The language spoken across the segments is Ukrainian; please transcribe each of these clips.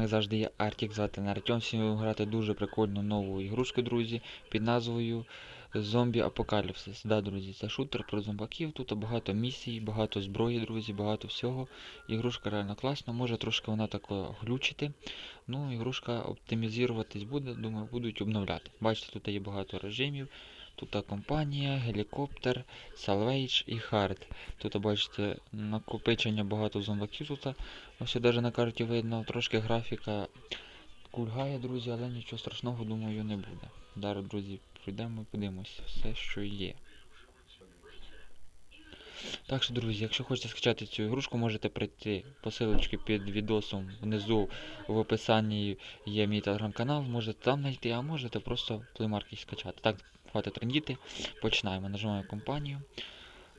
Як завжди є Артік, звати на Артем. Сьогодні грати дуже прикольну нову ігрушку, друзі, під назвою Зомбі Апокаліпсис. Да, друзі, це шутер про зомбаків. Тут багато місій, багато зброї, друзі, багато всього. Ігрушка реально класна, може трошки вона тако глючити. Ну, ігрушка оптимізуватись буде, думаю, будуть обновляти. Бачите, тут є багато режимів. Тут компанія, гелікоптер, Salvage і Hard. Тут бачите накопичення багато зомбаків тут. Ось навіть на карті видно, трошки графіка кульгає, друзі, але нічого страшного, думаю, не буде. Зараз, друзі, прийдемо і подивимося все, що є. Так що, друзі, якщо хочете скачати цю ігрушку, можете прийти по ссылочці під відосом внизу в описанні є мій телеграм-канал, можете там знайти, а можете просто в Market скачати. Так, хватить трендіти. Починаємо. Нажимаємо компанію.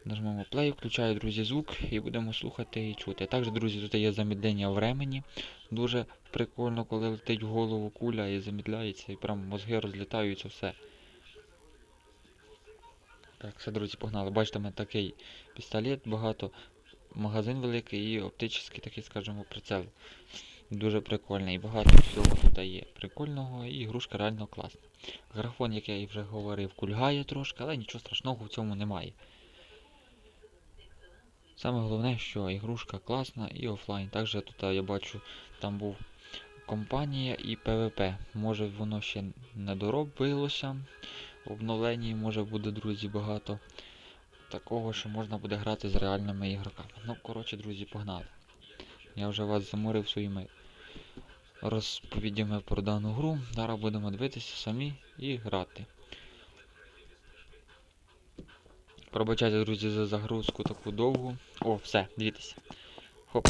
Нажмемо play, включаю, друзі, звук і будемо слухати і чути. Також, друзі, тут є замедлення времени. Дуже прикольно, коли летить в голову куля і замедляється, і прям мозги розлітаються, все. Так, все, друзі, погнали. Бачите, мене такий пістолет, багато, магазин великий і оптичний такий, скажімо, прицел. Дуже прикольний. Багато всього тут є прикольного і ігрушка реально класна. Графон, як я і вже говорив, кульгає трошки, але нічого страшного в цьому немає. Саме головне, що ігрушка класна і офлайн. Також тут я бачу, там був компанія і ПВП. Може воно ще не доробилося. В обновленні може буде, друзі, багато такого, що можна буде грати з реальними ігроками. Ну, коротше, друзі, погнали. Я вже вас заморив своїми розповідями про дану гру. Зараз будемо дивитися самі і грати. Пробачайте, друзі, за загрузку таку довгу. О, все, дивіться. Хоп.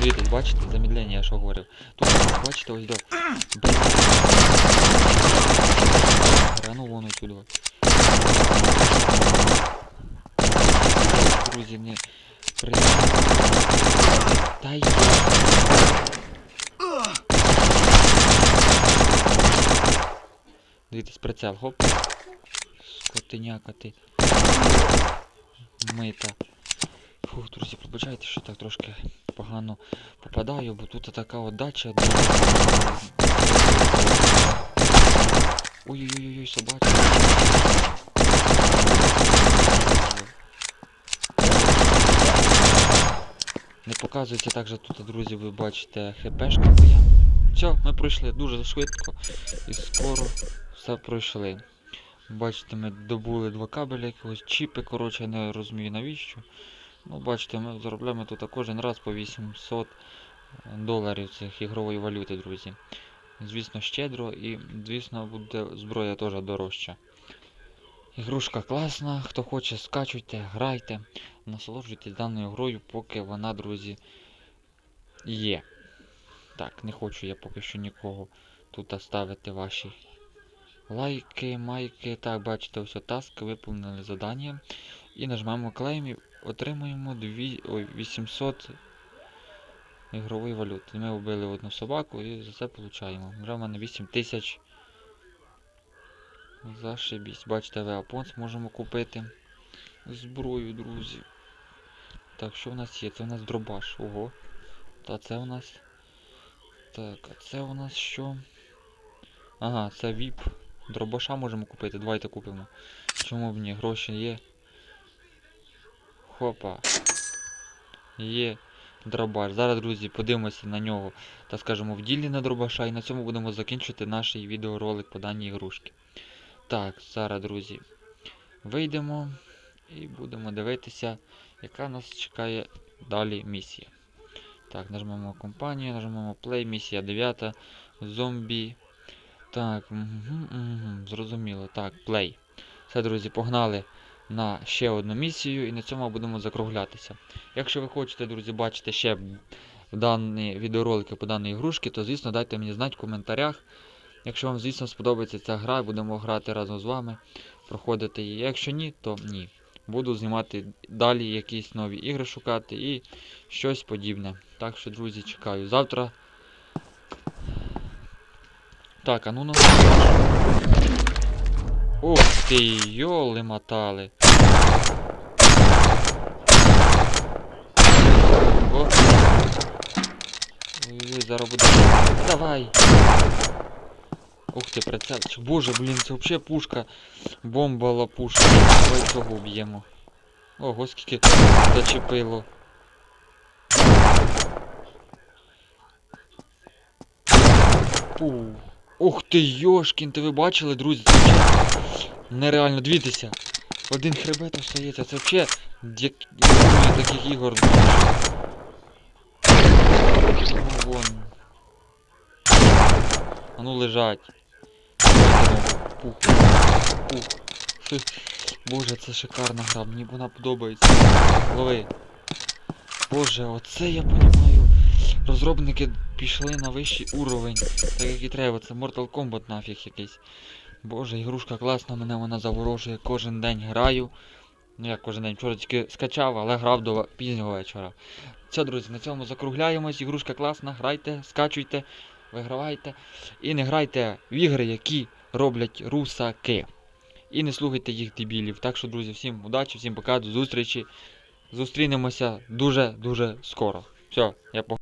Дивіться, бачите, замедлення, я що говорив. Тут, бачите, ось до. Грану вон отсюда. Друзі, не при... Та. Дивіться, прицел, хоп. Скотиняка ти. Мита. Фух, друзі, пробачайте, що так трошки погано попадаю, бо тут така отдача. Ой-ой-ой, собачка. Не показується також тут, друзі, ви бачите хпшка моя. Все, ми пройшли дуже швидко і скоро все пройшли. Бачите, ми добули два кабеля, якогось чіпи, коротше, не розумію навіщо. Ну, бачите, ми заробляємо тут кожен раз по 800 доларів цих ігрової валюти, друзі. Звісно, щедро і, звісно, буде зброя теж дорожча. Ігрушка класна, хто хоче, скачуйте, грайте, насолоджуйтесь даною грою, поки вона, друзі, є. Так, не хочу я поки що нікого тут ставити ваші лайки, майки. Так, бачите, ось таск, виповнили завдання. І нажмемо клейм і отримуємо 800 ігрової валюти. Ми вбили одну собаку і за це получаємо. Вже в мене 8000. Зашибісь. Бачите, веапонс можемо купити. Зброю, друзі. Так, що в нас є? Це у нас дробаш. Ого. Та це у нас. Так, а це у нас що? Ага, це VIP. Дробаша можемо купити. Давайте купимо. Чому б ні? Гроші є. Хопа. Є дробаш. Зараз, друзі, подивимося на нього, так скажемо, в ділі на дробаша. І на цьому будемо закінчити наш відеоролик по даній ігрушці. Так, зараз, друзі, вийдемо і будемо дивитися, яка нас чекає далі місія. Так, нажмемо компанію, нажмемо Play, місія 9. Зомбі. Так, угу, угу, зрозуміло. Так, Play. Все, друзі, погнали на ще одну місію і на цьому будемо закруглятися. Якщо ви хочете, друзі, бачити ще дані відеоролики по даній ігрушці, то звісно дайте мені знати в коментарях. Якщо вам, звісно, сподобається ця гра, будемо грати разом з вами, проходити її. Якщо ні, то ні. Буду знімати далі якісь нові ігри шукати і щось подібне. Так що, друзі, чекаю. Завтра. Так, а ну на. Ух ти, йоли мотали. Ой-ой, зараз буде. Давай! Ух ти, прицелчик. Боже, блін, це взагалі пушка. Бомбала пушка. Давай цього вб'ємо. Ого, скільки зачепило. Пу. Ух ти, Йошкін, ти ви бачили, друзі? Це взагалі нереально, дивіться. Один хребет остається, це взагалі як таких ігор. Ну, вон. А ну лежать. Пух. Пух. Хе. Боже, це шикарна гра, мені вона подобається. Лови. Боже, оце я понімаю. Розробники пішли на вищий уровень, так як і треба, це Mortal Kombat нафіг якийсь. Боже, ігрушка класна, мене вона заворожує, кожен день граю. Ну як кожен день, вчора тільки скачав, але грав до пізнього вечора. Все, друзі, на цьому закругляємось. Ігрушка класна, грайте, скачуйте, вигравайте. І не грайте в ігри, які роблять русаки. І не слухайте їх дебілів. Так що, друзі, всім удачі, всім пока, до зустрічі. Зустрінемося дуже-дуже скоро. Все, я по.